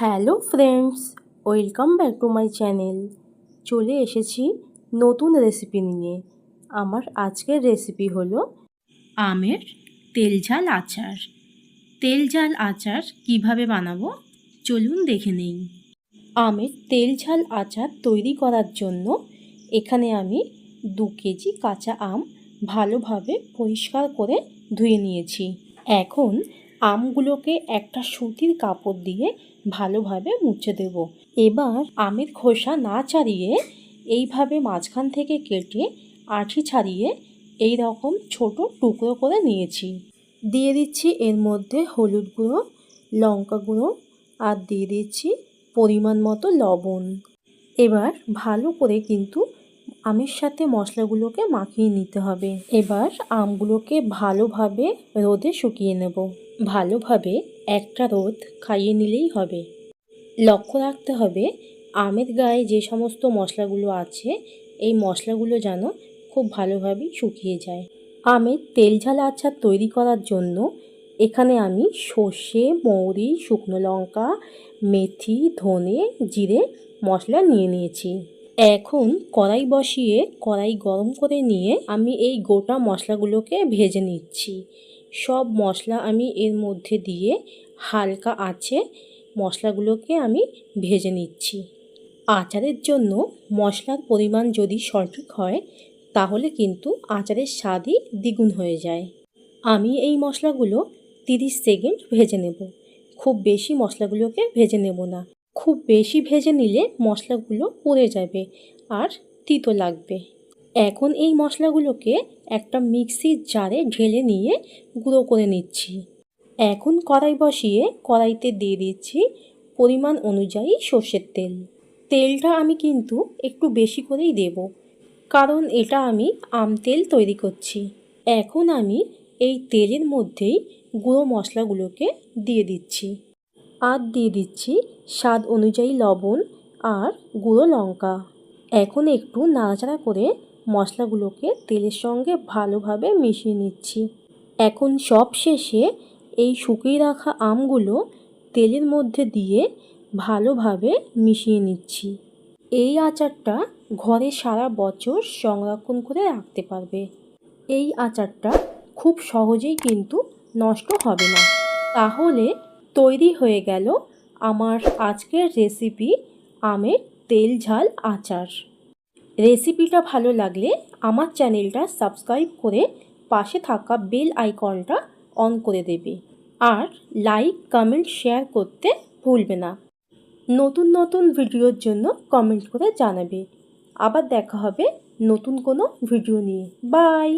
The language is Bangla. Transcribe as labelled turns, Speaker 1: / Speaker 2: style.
Speaker 1: Hello friends, welcome back to my channel. চলে এসেছি নতুন রেসিপি নিয়ে। আমার আজকের রেসিপি হলো আমের তেলঝাল আচার। তেলঝাল আচার কীভাবে বানাবো চলুন দেখে নেই। আমের তেলঝাল আচার তৈরি করার জন্য এখানে আমি দু কেজি কাঁচা আম ভালোভাবে পরিষ্কার করে ধুয়ে নিয়েছি। এখন আমগুলোকে একটা সুতির কাপড় দিয়ে ভালোভাবে মুছে দেব। এবার আমের খোসা না ছাড়িয়ে এইভাবে মাঝখান থেকে কেটে আঠি ছাড়িয়ে এই রকম ছোট টুকরো করে নিয়েছি। দিয়ে দিচ্ছি এর মধ্যে হলুদ গুঁড়ো, লঙ্কা গুঁড়ো আর দিয়ে দিচ্ছি পরিমাণ মতো লবণ। এবার ভালো করে কিন্তু আমের সাথে মশলাগুলোকে মাখিয়ে নিতে হবে। এবার আমগুলোকে ভালোভাবে রোদে শুকিয়ে নেব। ভালোভাবে একটা রোদ খাইয়ে নিলেই হবে। লক্ষ্য রাখতে হবে, আমের গায়ে যে সমস্ত মশলাগুলো আছে, এই মশলাগুলো যেন খুব ভালোভাবে শুকিয়ে যায়। আমের তেল ঝাল আচার তৈরি করার জন্য এখানে আমি সর্ষে, মৌরি, শুকনো লঙ্কা, মেথি, ধনে, জিরে মশলা নিয়ে নিয়েছি। এখন কড়াই বসিয়ে কড়াই গরম করে নিয়ে আমি এই গোটা মশলাগুলোকে ভেজে নিচ্ছি। সব মশলা আমি এর মধ্যে দিয়ে হালকা আছে মশলাগুলোকে আমি ভেজে নিচ্ছি। আচারের জন্য মশলার পরিমাণ যদি সঠিক হয়, তাহলে কিন্তু আচারের স্বাদই দ্বিগুণ হয়ে যায়। আমি এই মশলাগুলো তিরিশ সেকেন্ড ভেজে নেব। খুব বেশি মশলাগুলোকে ভেজে নেব না। খুব বেশি ভেজে নিলে মশলাগুলো পড়ে যাবে আর তিতো লাগবে। এখন এই মশলাগুলোকে একটা মিক্সির জারে ঢেলে নিয়ে গুঁড়ো করে নিচ্ছি। এখন কড়াই বসিয়ে কড়াইতে দিয়ে দিচ্ছি পরিমাণ অনুযায়ী সর্ষের তেল। তেলটা আমি কিন্তু একটু বেশি করেই দেব, কারণ এটা আমি আম তেল তৈরি করছি। এখন আমি এই তেলের মধ্যেই গুঁড়ো মশলাগুলোকে দিয়ে দিচ্ছি। আর দিয়ে দিচ্ছি স্বাদ অনুযায়ী লবণ আর গুঁড়ো লঙ্কা। এখন একটু নাড়াচাড়া করে মশলাগুলোকে তেলের সঙ্গে ভালোভাবে মিশিয়ে নিচ্ছি। এখন সব শেষে এই শুকিয়ে রাখা আমগুলো তেলের মধ্যে দিয়ে ভালোভাবে মিশিয়ে নিচ্ছি। এই আচারটা ঘরে সারা বছর সংরক্ষণ করে রাখতে পারবে। এই আচারটা খুব সহজেই কিন্তু নষ্ট হবে না। তাহলে তৈরি হয়ে গেল আমার আজকের রেসিপি আমের তেল ঝাল আচার। রেসিপিটা ভালো লাগলে আমার চ্যানেলটা সাবস্ক্রাইব করে পাশে থাকা বেল আইকনটা অন করে দেবে। আর লাইক কমেন্ট শেয়ার করতে ভুলবে না। নতুন নতুন ভিডিওর জন্য কমেন্ট করে জানাবে। আবার দেখা হবে নতুন কোনো ভিডিও নিয়ে। বাই